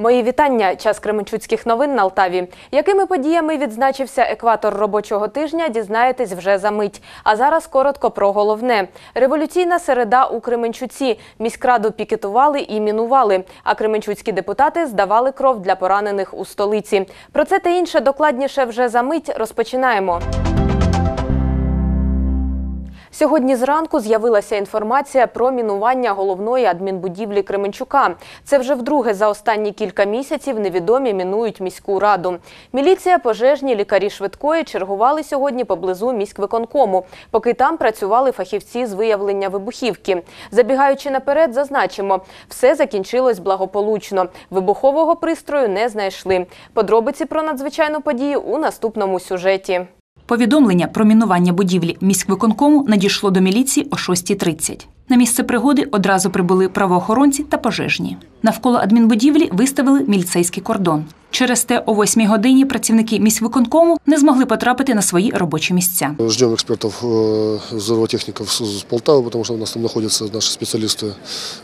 Мої вітання. Час Кременчуцьких новин на Алтаві. Якими подіями відзначився екватор робочого тижня, дізнаєтесь вже за мить. А зараз коротко про головне. Революційна середа у Кременчуці. Міськраду пікетували і мінували. А кременчуцькі депутати здавали кров для поранених у столиці. Про це та інше докладніше вже за мить. Розпочинаємо. Сьогодні зранку з'явилася інформація про мінування головної адмінбудівлі Кременчука. Це вже вдруге за останні кілька місяців невідомі мінують міську раду. Міліція, пожежні, лікарі швидкої чергували сьогодні поблизу міськвиконкому, поки там працювали фахівці з виявлення вибухівки. Забігаючи наперед, зазначимо, все закінчилось благополучно. Вибухового пристрою не знайшли. Подробиці про надзвичайну подію у наступному сюжеті. Повідомлення про мінування будівлі міськвиконкому надійшло до міліції о 6.30. На місце пригоди одразу прибули правоохоронці та пожежні. Навколо адмінбудівлі виставили міліцейський кордон. Через те о 8 годині працівники міськвиконкому не змогли потрапити на свої робочі місця. Ждем экспертов, э, взрывотехников с с Полтавы, потому что у нас там находятся наши специалисты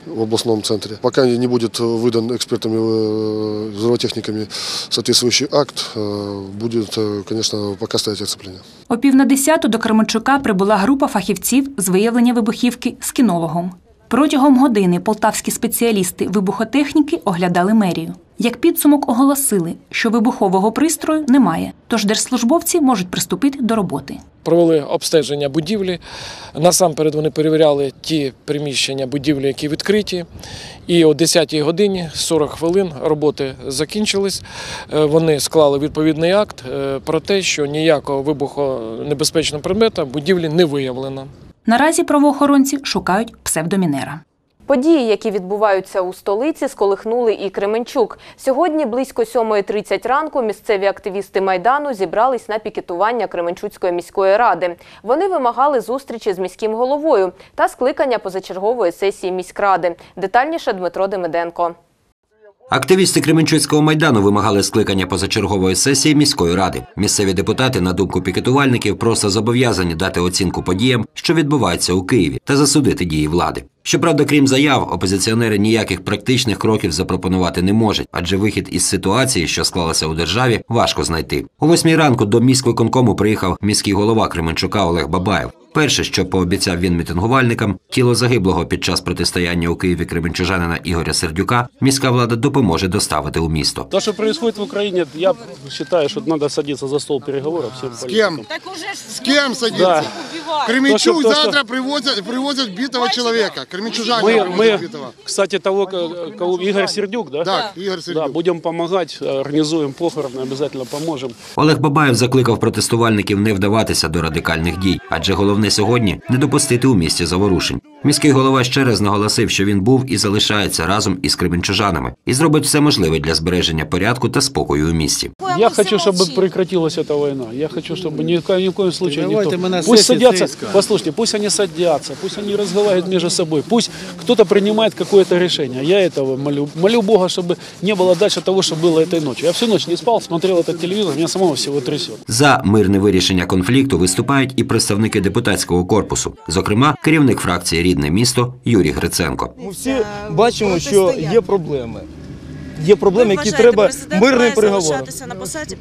в областном центре. Пока не будет выдан экспертами, э, взрывотехниками соответствующий акт, э, будет, э, конечно, пока стоять оцепление. О пів на десяту до Кременчука прибула група фахівців з виявлення вибухівки з кінологом. Протягом години полтавські спеціалісти вибухотехніки оглядали мерію. Як підсумок оголосили, що вибухового пристрою немає, тож держслужбовці можуть приступити до роботи. провели обстеження будівлі. Насамперед вони перевіряли ті приміщення будівлі, які відкриті. І о 10-й годині 40 хвилин роботи закінчились. Е, Вони склали відповідний акт е, про те, що ніякого вибухонебезпечного предмета будівлі не виявлено. Наразі правоохоронці шукають псевдомінера. Події, які відбуваються у столиці, сколихнули і Кременчук. Сьогодні близько 7.30 ранку місцеві активісти Майдану зібрались на пікетування Кременчуцької міської ради. Вони вимагали зустрічі з міським головою та скликання позачергової сесії міськради. Детальніше Дмитро Демиденко. Активісти Кременчуцького майдану вимагали скликання позачергової сесії міської ради. Місцеві депутати, на думку пікетувальників, просто зобов'язані дати оцінку подіям, що відбуваються у Києві, та засудити дії влади. Щоправда, крім заяв, опозиціонери ніяких практичних кроків запропонувати не можуть, адже вихід із ситуації, що склалася у державі, важко знайти. О восьмій ранку до міськвиконкому приїхав міський голова Кременчука Олег Бабаєв. Перше, що пообіцяв він мітингувальникам, тіло загиблого під час протистояння у Києві кременчужанина Ігоря Сердюка, міська влада допоможе доставити у місто. То, что происходит в Украине, я считаю, что надо садиться за стол переговоров всем С кем? С кем садиться? Да. Кременчук То, что- то, завтра что- привозят, привозят битого человека. Кременчужане Мы, привозят мы, битого. кстати, того, ко- кого Игорь Сердюк, да? Да, Игорь Да, Сердюк. будем помогать, организуем похороны, обязательно поможем. Олег Бабаєв закликав протестувальників не вдаватися до радикальних дій, адже головне сьогодні не допустити у місті заворушень. Міський голова ще раз наголосив, що він був і залишається разом із кременчужанами і зробить все можливе для збереження порядку та спокою у місті. Я хочу, чтобы прекратилась эта война. Я хочу, чтобы ни, в ко- ни в коем случае Давайте никто... мы на Пусть сессии садятся, ЦСКА. послушайте, пусть они садятся, пусть они разговаривают между собой, пусть кто-то принимает какое-то решение. Я этого молю. Молю Бога, чтобы не было дальше того, что было этой ночью. Я всю ночь не спал, смотрел этот телевизор, меня самого всего трясет. За мирне вирішення конфлікту виступають і представники депутатського корпусу, зокрема, керівник фракції Рідне місто Юрій Гриценко. Ми всі бачимо, що є проблеми. Є проблеми, які треба мирним переговором. на посаді.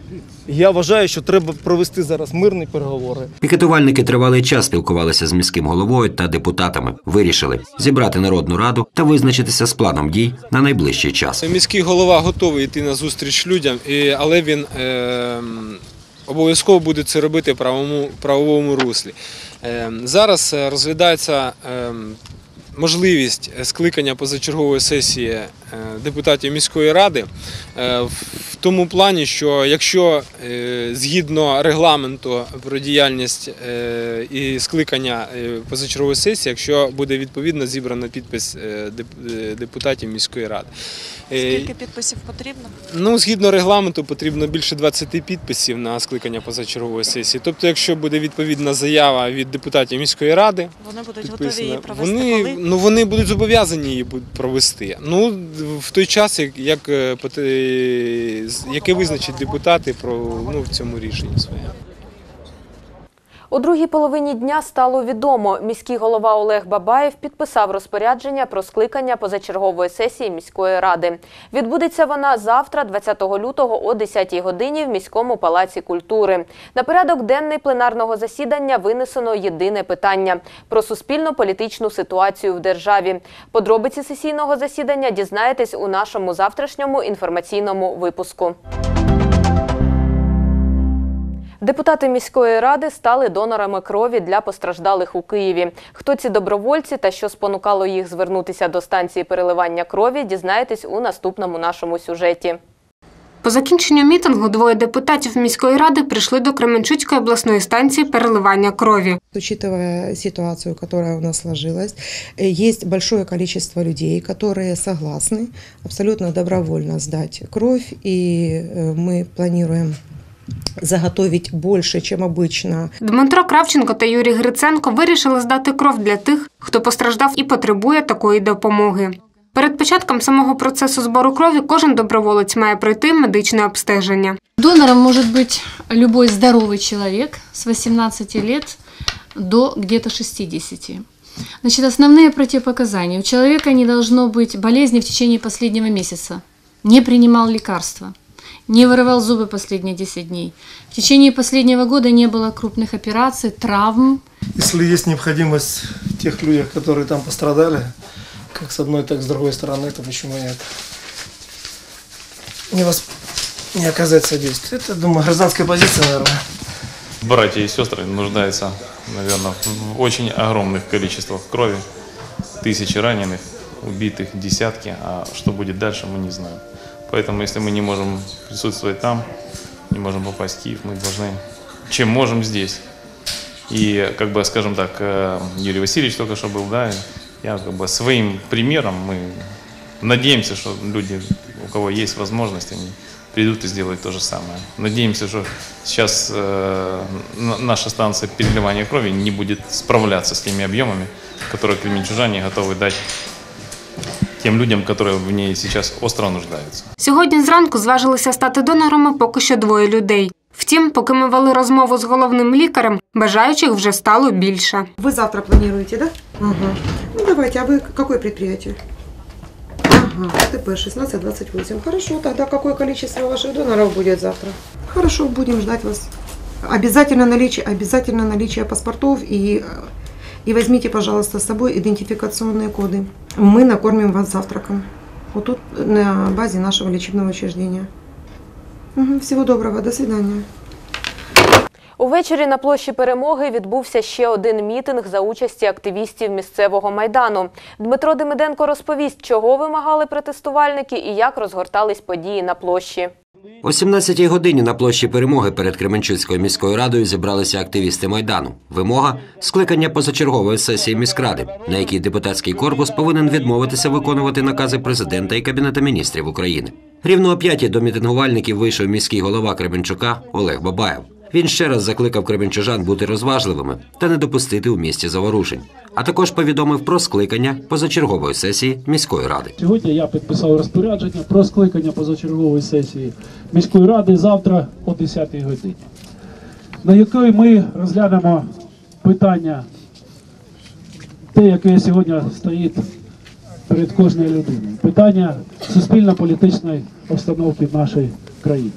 Я вважаю, що треба провести зараз мирні переговори. Пікетувальники тривалий час спілкувалися з міським головою та депутатами. Вирішили зібрати народну раду та визначитися з планом дій на найближчий час. Міський голова готовий йти на зустріч людям, але він е, обов'язково буде це робити в правовому, правовому руслі. Е, зараз е, розглядається е, можливість скликання позачергової сесії е, депутатів міської ради е, тому плані, що якщо е, згідно регламенту про діяльність е, і скликання е, позачергової сесії, якщо буде відповідно зібрано підпис деп- депутатів міської ради. Скільки підписів потрібно? Ну, згідно регламенту, потрібно більше 20 підписів на скликання позачергової сесії. Тобто, якщо буде відповідна заява від депутатів міської ради, Вони будуть готові її провести вони, коли? ну, вони будуть зобов'язані її провести. Ну, в той час, як, як яке визначать депутати про ну, в цьому рішенні своєму. У другій половині дня стало відомо. Міський голова Олег Бабаєв підписав розпорядження про скликання позачергової сесії міської ради. Відбудеться вона завтра, 20 лютого о 10 годині в міському палаці культури. На порядок денний пленарного засідання винесено єдине питання про суспільно-політичну ситуацію в державі. Подробиці сесійного засідання дізнаєтесь у нашому завтрашньому інформаційному випуску. Депутати міської ради стали донорами крові для постраждалих у Києві. Хто ці добровольці та що спонукало їх звернутися до станції переливання крові, дізнаєтесь у наступному нашому сюжеті. По закінченню мітингу двоє депутатів міської ради прийшли до Кременчуцької обласної станції переливання крові. Учитывая ситуацию, которая у нас сложилась, э, есть большое количество людей, которые согласны абсолютно добровольно сдать кровь, и э, мы планируем заготовить больше, чем обычно. Дмитро Кравченко та Юрій Гриценко вирішили здати кров для тих, хто постраждав і потребує такої допомоги. Перед початком самого процесу збору крові кожен доброволець має пройти медичне обстеження. Донором может быть любой здоровый человек с 18 лет до где-то 60. Значит, основные противопоказания. У человека не должно быть болезни в течение последнего месяца. Не принимал лекарства. Не вырывал зубы последние 10 дней. В течение последнего года не было крупных операций, травм. Если есть необходимость в тех людях, которые там пострадали, как с одной, так и с другой стороны, то почему нет? Не, вас... не оказать содействие. Это, думаю, гражданская позиция, наверное. Братья и сестры нуждаются, наверное, в очень огромных количествах крови. Тысячи раненых, убитых, десятки. А что будет дальше, мы не знаем. Поэтому, если мы не можем присутствовать там, не можем попасть в Киев, мы должны, чем можем здесь. И, как бы, скажем так, э, Юрий Васильевич только что был, да, я как бы своим примером мы надеемся, что люди, у кого есть возможность, они придут и сделают то же самое. Надеемся, что сейчас э, наша станция переливания крови не будет справляться с теми объемами, которые кременчужане готовы дать тем людям, которые в ней сейчас остро нуждаются. Сьогодні зранку зважилися стати донорами поки що двоє людей. Втім, поки ми вели розмову з головним лікарем, бажаючих вже стало більше. Вы завтра планируете, да? Ага. Ну давайте, а вы какое предприятие? Ага, ТП 1628. Хорошо, тогда какое количество ваших доноров будет завтра? Хорошо, будем ждать вас. Обязательно наличие, обязательно наличие паспортов и, э, и возьмите, пожалуйста, с собой идентификационные коды. Мы накормим вас завтраком. Вот тут на базе нашего лечебного учреждения. Мгм, Всего доброго, до свидания. Увечері на площі перемоги відбувся ще один мітинг за участі активістів місцевого майдану. Дмитро Демиденко розповість, чого вимагали протестувальники і як розгортались події на площі. О 17-й годині на площі перемоги перед Кременчуцькою міською радою зібралися активісти майдану. Вимога скликання позачергової сесії міськради, на якій депутатський корпус повинен відмовитися виконувати накази президента і кабінета міністрів України. Рівно о п'ятій до мітингувальників вийшов міський голова Кременчука Олег Бабаєв. Він ще раз закликав кременчужан бути розважливими та не допустити у місті заворушень, а також повідомив про скликання позачергової сесії міської ради. Сьогодні я підписав розпорядження про скликання позачергової сесії міської ради завтра о 10-й годині, на якої ми розглянемо питання, те, яке сьогодні стоїть перед кожною людиною. Питання суспільно-політичної обстановки в нашій країні.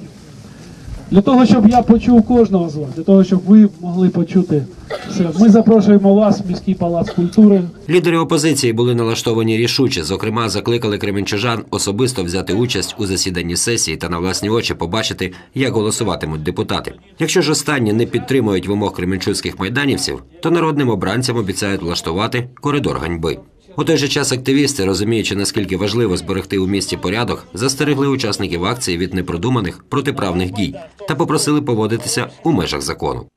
Для того, щоб я почув кожного з вас, для того, щоб ви могли почути все, ми запрошуємо вас в міський палац культури Лідери опозиції були налаштовані рішуче. Зокрема, закликали кременчужан особисто взяти участь у засіданні сесії та на власні очі побачити, як голосуватимуть депутати. Якщо ж останні не підтримують вимог кременчуцьких майданівців, то народним обранцям обіцяють влаштувати коридор ганьби. У той же час активісти, розуміючи наскільки важливо зберегти у місті порядок, застерегли учасників акції від непродуманих протиправних дій та попросили поводитися у межах закону.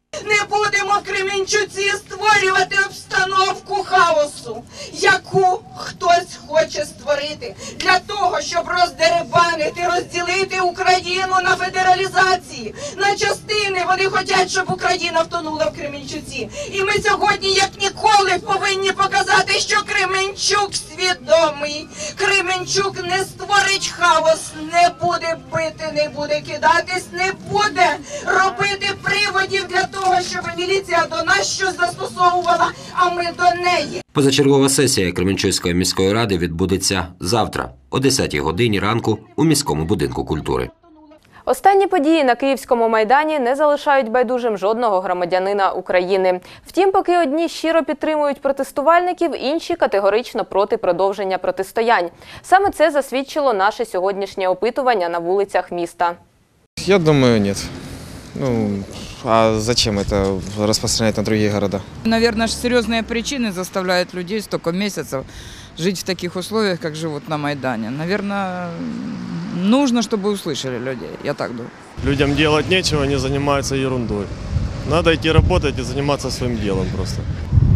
Будемо створювати обстановку хаосу, яку хтось хоче створити для того, щоб роздеребанити, розділити Україну на федералізації, на частини. Вони хочуть, щоб Україна втонула в Кременчуці. І ми сьогодні, як ніколи, повинні показати, що Кременчук свідомий. Кременчук не створить хаос, не буде бити, не буде кидатись, не буде робити приводів для того, щоб міліція до нас щось застосовувала, а ми до неї. Позачергова сесія Кременчуцької міської ради відбудеться завтра о 10 годині ранку у міському будинку культури. Останні події на Київському майдані не залишають байдужим жодного громадянина України. Втім, поки одні щиро підтримують протестувальників, інші категорично проти продовження протистоянь. Саме це засвідчило наше сьогоднішнє опитування на вулицях міста. Я думаю, нет. Ну, а зачем это распространять на другие города? Наверное, серьезные причины заставляют людей столько месяцев жить в таких условиях, как живут на Майдане. Наверное, нужно, чтобы услышали людей, я так думаю. Людям делать нечего, они занимаются ерундой. Надо идти работать и заниматься своим делом просто.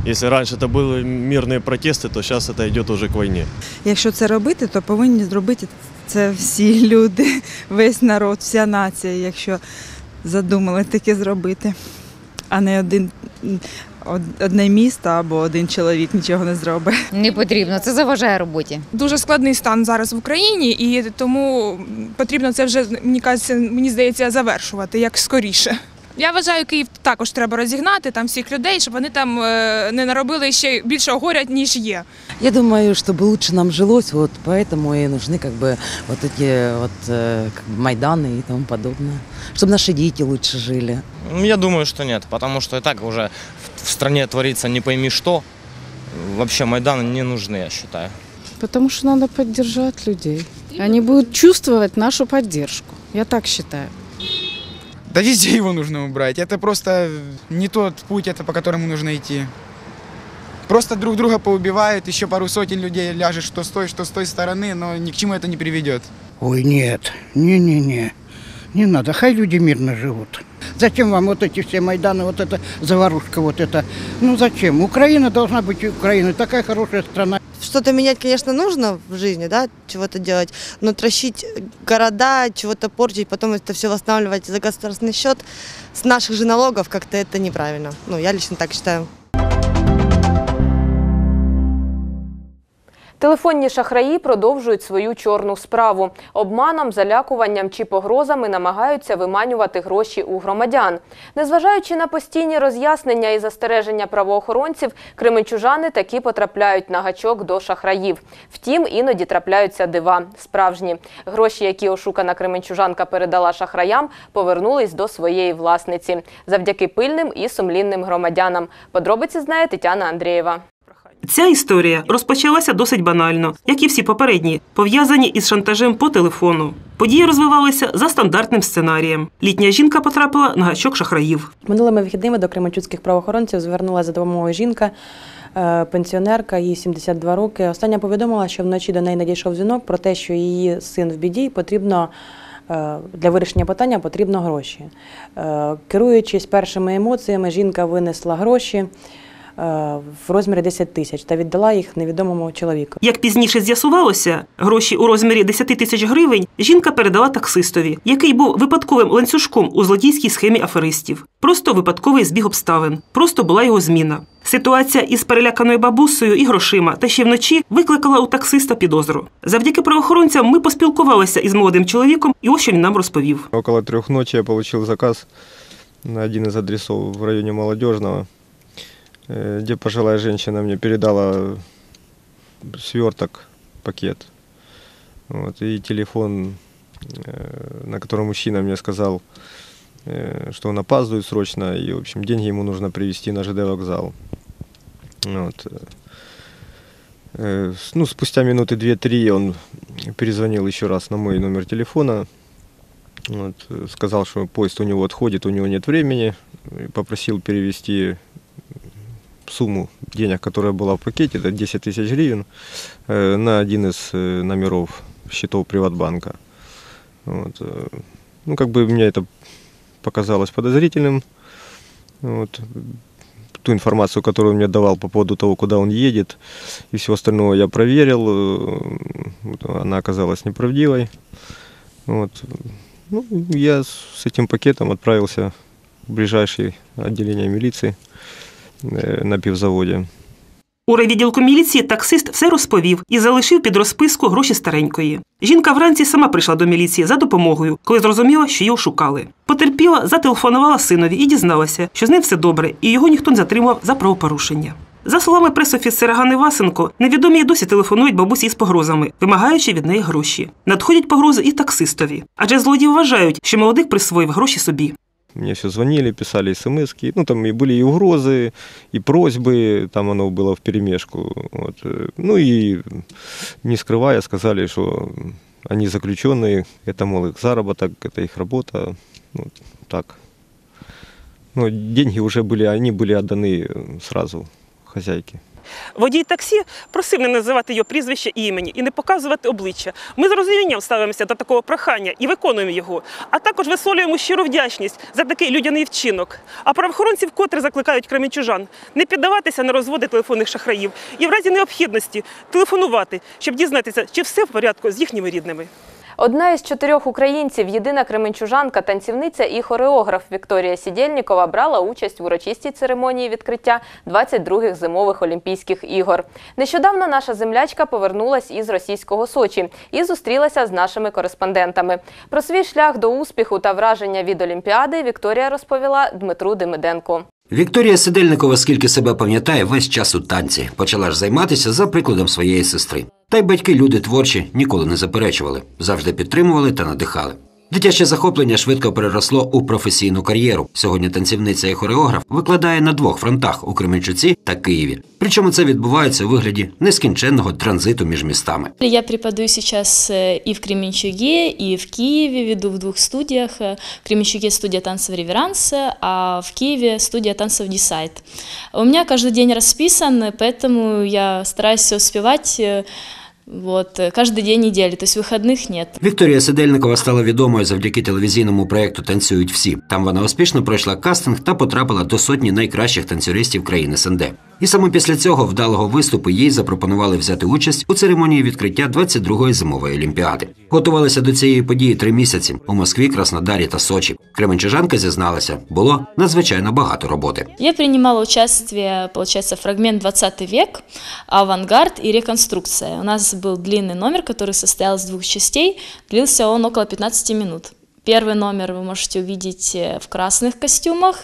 Если раньше это были мирные протесты, то сейчас это идет уже к войне. Якщо це робити, то повинні зробити це всі люди, весь народ, вся нація, якщо задумали таке зробити, а не один, од- одне місто або один чоловік нічого не зробить. Не потрібно, це заважає роботі. Дуже складний стан зараз в Україні, і тому потрібно це вже мені здається, завершувати як скоріше. Я вважаю, Київ також треба розігнати там всіх людей, щоб вони там е, не наробили ще більшого горя, ніж є. Я думаю, чтобы лучше нам жилось, вот поэтому и нужны как бы вот эти вот э, как бы майданы и тому подобное, чтобы наши дети лучше жили. Ну, Я думаю, что нет, потому что и так уже в в стране творится не пойми что. Вообще Майданы не нужны, я считаю. Потому что надо поддержать людей. Они будут чувствовать нашу поддержку. Я так считаю. Да везде его нужно убрать. Это просто не тот путь, это по которому нужно идти. Просто друг друга поубивают, еще пару сотен людей ляжет что с той, что с той стороны, но ни к чему это не приведет. Ой, нет, не-не-не, не надо, хай люди мирно живут. Зачем вам вот эти все Майданы, вот эта заварушка, вот это? Ну зачем? Украина должна быть Украиной, такая хорошая страна. Что-то менять, конечно, нужно в жизни, да, чего-то делать, но трощить города, чего-то портить, потом это все восстанавливать за государственный счет с наших же налогов, как-то это неправильно. Ну, я лично так считаю. Телефонні шахраї продовжують свою чорну справу. Обманом, залякуванням чи погрозами намагаються виманювати гроші у громадян. Незважаючи на постійні роз'яснення і застереження правоохоронців, кременчужани таки потрапляють на гачок до шахраїв. Втім, іноді трапляються дива справжні. Гроші, які ошукана кременчужанка передала шахраям, повернулись до своєї власниці завдяки пильним і сумлінним громадянам. Подробиці знає Тетяна Андрієва. Ця історія розпочалася досить банально, як і всі попередні, пов'язані із шантажем по телефону. Події розвивалися за стандартним сценарієм. Літня жінка потрапила на гачок шахраїв. Минулими вихідними до кременчуцьких правоохоронців звернулася за допомогою жінка, е, пенсіонерка, їй 72 роки. Остання повідомила, що вночі до неї надійшов дзвінок про те, що її син в біді потрібно. е, Для вирішення питання потрібно гроші. Е, Керуючись першими емоціями, жінка винесла гроші в розмірі 10 тисяч та віддала їх невідомому чоловіку. Як пізніше з'ясувалося, гроші у розмірі 10 тисяч гривень жінка передала таксистові, який був випадковим ланцюжком у злодійській схемі аферистів. Просто випадковий збіг обставин. Просто була його зміна. Ситуація із переляканою бабусею і грошима та ще вночі викликала у таксиста підозру. Завдяки правоохоронцям ми поспілкувалися із молодим чоловіком, і ось що він нам розповів. Около трех ночи я получил заказ на один из адресов в районе Молодежного, где пожилая женщина мне передала сверток, пакет. Вот, и телефон, э, на котором мужчина мне сказал, э, что он опаздывает срочно, и, в общем, деньги ему нужно привезти на ЖД вокзал. Вот. э, э, Ну, спустя минуты две-три он перезвонил еще раз на мой номер телефона, вот, э, сказал, что поезд у него отходит, у него нет времени, попросил перевести сумму денег, которая была в пакете, это 10 тысяч гривен, э, на один из э, номеров счетов Приватбанка. Вот, э, ну, как бы мне это показалось подозрительным. Вот. Ту информацию, которую он мне давал по поводу того, куда он едет, и всего остального я проверил. Она оказалась неправдивой. Вот. Ну, я с этим пакетом отправился в ближайшее отделение милиции на пивзаводе. У райвідділку міліції таксист все розповів і залишив під розписку гроші старенької. Жінка вранці сама прийшла до міліції за допомогою, коли зрозуміла, що її шукали. Потерпіла, зателефонувала синові і дізналася, що з ним все добре, і його ніхто не затримав за правопорушення. За словами пресофіцера Гани Васенко, невідомі досі телефонують бабусі із погрозами, вимагаючи від неї гроші. Надходять погрози і таксистові, адже злодії вважають, що молодик присвоїв гроші собі. Мне все звонили, писали смс ну там и были и угрозы, и просьбы, там оно было в перемешку. Вот. э, Ну и не скрывая, сказали, что они заключенные, это, мол, их заработок, это их работа. Ну, так. Но деньги уже были, они были отданы э, сразу хозяйке. Водій таксі просив не називати його прізвище і імені і не показувати обличчя. Ми з розумінням ставимося до такого прохання і виконуємо його, а також висловлюємо щиру вдячність за такий людяний вчинок. А правоохоронці вкотре закликають кремінчужан не піддаватися на розводи телефонних шахраїв і в разі необхідності телефонувати, щоб дізнатися, чи все в порядку з їхніми рідними. Одна із чотирьох українців, єдина кременчужанка, танцівниця і хореограф Вікторія Сідєльнікова брала участь в урочистій церемонії відкриття 22-х зимових Олімпійських ігор. Нещодавно наша землячка повернулась із російського Сочі і зустрілася з нашими кореспондентами. Про свій шлях до успіху та враження від Олімпіади Вікторія розповіла Дмитру Демиденко. Вікторія Сидельникова, скільки себе пам'ятає, весь час у танці. Почала ж займатися за прикладом своєї сестри. Та й батьки, люди творчі, ніколи не заперечували, завжди підтримували та надихали. Дитяче захоплення швидко переросло у професійну кар'єру. Сьогодні танцівниця і хореограф викладає на двох фронтах у Кременчуці та Києві. Причому це відбувається у вигляді нескінченного транзиту між містами. Я преподаю сейчас э, и в Кременчуге, и в Киеве, веду в двух студиях. Э, В Кременчуге студия танцев «Реверанс», а в Киеве студия танцев «Десайт». У меня каждый день расписан, поэтому я стараюсь все успевать э, вот, э, каждый день недели, то есть выходных нет. Вікторія Сидельникова стала відомою завдяки телевізійному проєкту Танцюють всі. Там вона успішно пройшла кастинг та потрапила до сотні найкращих танцюристів країн СНД. І саме після цього вдалого виступу їй запропонували взяти участь у церемонії відкриття 22-ї зимової олімпіади. Готувалися до цієї події три місяці у Москві, Краснодарі та Сочі. Кременчужанка зізналася, було надзвичайно багато роботи. Я принимала участие, получается, фрагмент 20 век, авангард и реконструкция. У нас был длинный номер, который состоял из двух частей, длился он около 15 минут. Первый номер вы можете увидеть э, в красных костюмах,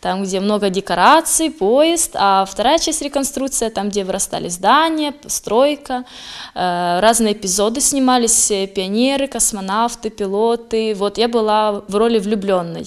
там, где много декораций, поезд, а вторая часть реконструкция, там, где вырастали здания, стройка, э, разные эпизоды снимались, э, пионеры, космонавты, пилоты. Вот я была в роли влюбленной.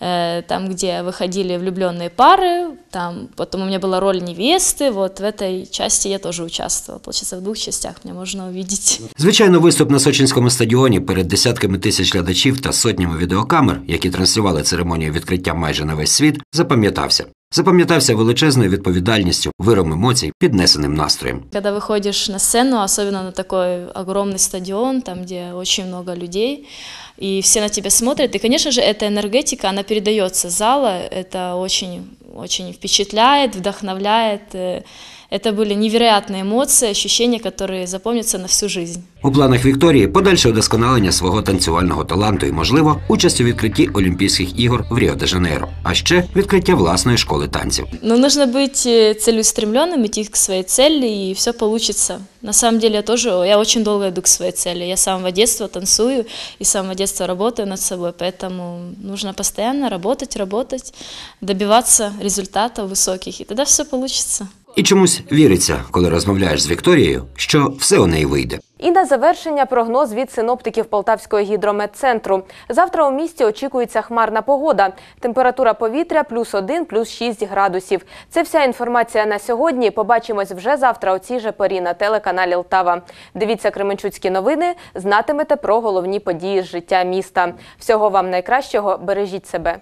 Э, Там, где выходили влюбленные пары, там потом у меня была роль невесты, вот в этой части я тоже участвовала. Получается, в двух частях меня можно увидеть. Звичайно, виступ на сочинському стадіоні перед десятками тисяч глядачів та сотнями відеокамер, які транслювали церемонію відкриття майже на весь світ, запам'ятався. Запам'ятався величезною відповідальністю, виром емоцій, піднесеним настроєм. Когда выходишь на сцену, особенно на такой огромный стадион, там, где очень много людей, и все на тебя смотрят, и, конечно же, эта энергетика, она передается с зала, это очень, очень впечатляет, вдохновляет. э, Это были невероятные эмоции, ощущения, которые запомнятся на всю жизнь. У планах Вікторії подальше удосконалення свого танцювального таланту і, можливо, участь у відкритті Олімпійських ігор в Ріо-де-Жанейро, а ще відкриття власної школи танців. Но нужно быть э, целеустремленным, идти к своей цели, и все получится. На самом деле я тоже, я очень долго иду к своей цели. Я с самого детства танцую и с самого детства работаю над собой, поэтому нужно постоянно работать, работать, добиваться результатов высоких, и тогда все получится. І чомусь віриться, коли розмовляєш з Вікторією, що все у неї вийде. І на завершення прогноз від синоптиків Полтавського гідрометцентру. Завтра у місті очікується хмарна погода. Температура повітря плюс 1, плюс 6 градусів. Це вся інформація на сьогодні. Побачимось вже завтра у цій же порі на телеканалі Лтава. Дивіться Кременчуцькі новини, знатимете про головні події з життя міста. Всього вам найкращого, бережіть себе.